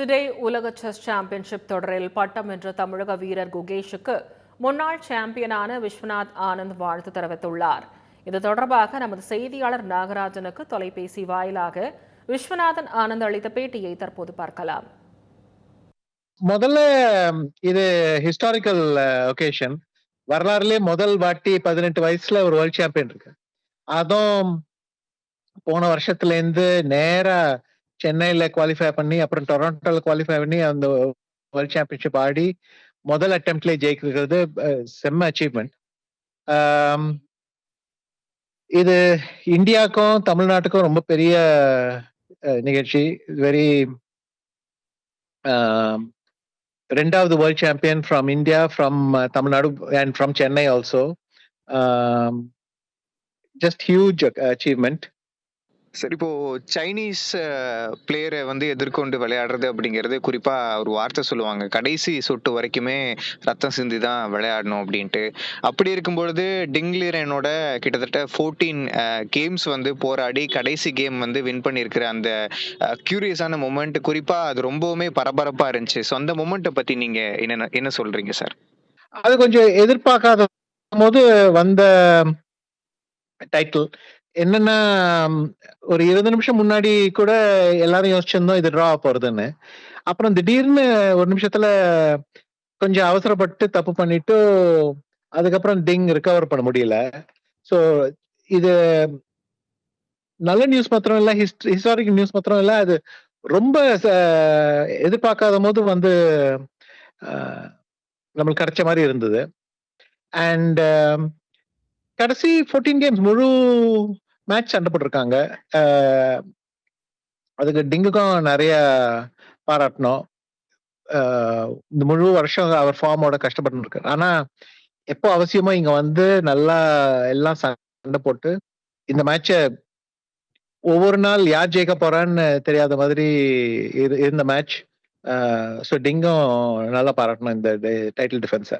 சிடே உலக chess championship தொடரில் பட்டம் வென்ற தமிழக வீரர் குகேஷுக்கு முன்னாள் சாம்பியனான விஸ்வநாத் ஆனந்த் வாழ்த்து தெரிவித்துள்ளார். இது தொடர்பாக நமது செய்தியாளர் நாகராஜனுக்கு தொலைபேசி வாயிலாக விஸ்வநாதன் ஆனந்த் அளித்த பேட்டியை தற்போது பார்க்கலாம். முதல்ல இது ஹிஸ்டாரிக்கல் ஒகேஷன் வரலாறுலேயே முதல் வாட்டி பதினெட்டு வயசுல ஒரு வேர்ல்ட் சாம்பியன் இருக்கு. அதுவும் போன வருஷத்துல இருந்து நேரா சென்னையில குவாலிஃபை பண்ணி அப்புறம் டொரண்டோல குவாலிஃபை பண்ணி அந்த வேர்ல்ட் சாம்பியன்ஷிப் ஆடி முதல் அட்டம்ப்ட்லேயே ஜெயிக்கிறது செம்ம அச்சீவ்மெண்ட் இது இந்தியாவுக்கும் தமிழ்நாட்டுக்கும் ரொம்ப பெரிய நிகழ்ச்சி. வெரி ரெண்டாவது world champion from India from Tamil Nadu and from Chennai also just huge achievement சரி இப்போ சைனீஸ் பிளேயரை வந்து எதிர்கொண்டு விளையாடுறது அப்படிங்கிறது குறிப்பா ஒரு வார்த்தை சொல்லுவாங்க. கடைசி சொட்டு வரைக்குமே ரத்தம் சிந்தி தான் விளையாடணும் அப்படின்ட்டு. அப்படி இருக்கும் பொழுது டிங்லிரனோட கிட்டத்தட்ட ஃபோர்டீன் கேம்ஸ் வந்து போராடி கடைசி கேம் வந்து வின் பண்ணியிருக்கிற அந்த கியூரியஸான மூமெண்ட் குறிப்பா அது ரொம்பவுமே பரபரப்பா இருந்துச்சு. ஸோ அந்த மூமெண்ட்டை பத்தி நீங்க என்ன என்ன சொல்றீங்க சார் அது கொஞ்சம் எதிர்பார்க்காத போது வந்த டைட்டில் என்னன்னா ஒரு இருபது நிமிஷம் முன்னாடி கூட எல்லாரும் யோசிச்சிருந்தோம் இது ட்ரா போறதுன்னு. அப்புறம் திடீர்னு ஒரு நிமிஷத்துல கொஞ்சம் அவசரப்பட்டு தப்பு பண்ணிட்டு அதுக்கப்புறம் டிங் ரிகவர் பண்ண முடியல. ஸோ இது நல்ல நியூஸ் மாத்திரம் இல்ல ஹிஸ்டாரிக் நியூஸ் மாத்திரம் இல்ல அது ரொம்ப ச- எதிர்பார்க்காத போது வந்து நம்மளுக்கு கிடைச்ச மாதிரி இருந்தது. அண்ட் கடைசி 14 கேம்ஸ் முழு மேட்ச் சண்டை போட்டிருக்காங்க அதுக்கு டிங்குக்கும் நிறைய பாராட்டணும். இந்த முழு வருஷம் அவர் ஃபார்மோட கஷ்டப்பட்டு இருக்காரு. ஆனா எப்போ அவசியமோ இங்க வந்து நல்லா எல்லாம் சண்டை போட்டு இந்த மேட்ச ஒவ்வொரு நாள் யார் ஜெயிக்க போறான்னு தெரியாத மாதிரி இரு- இருந்த மேட்ச் ஸோ டிங்கும் நல்லா பாராட்டணும் இந்த டைட்டில் டிஃபென்ஸை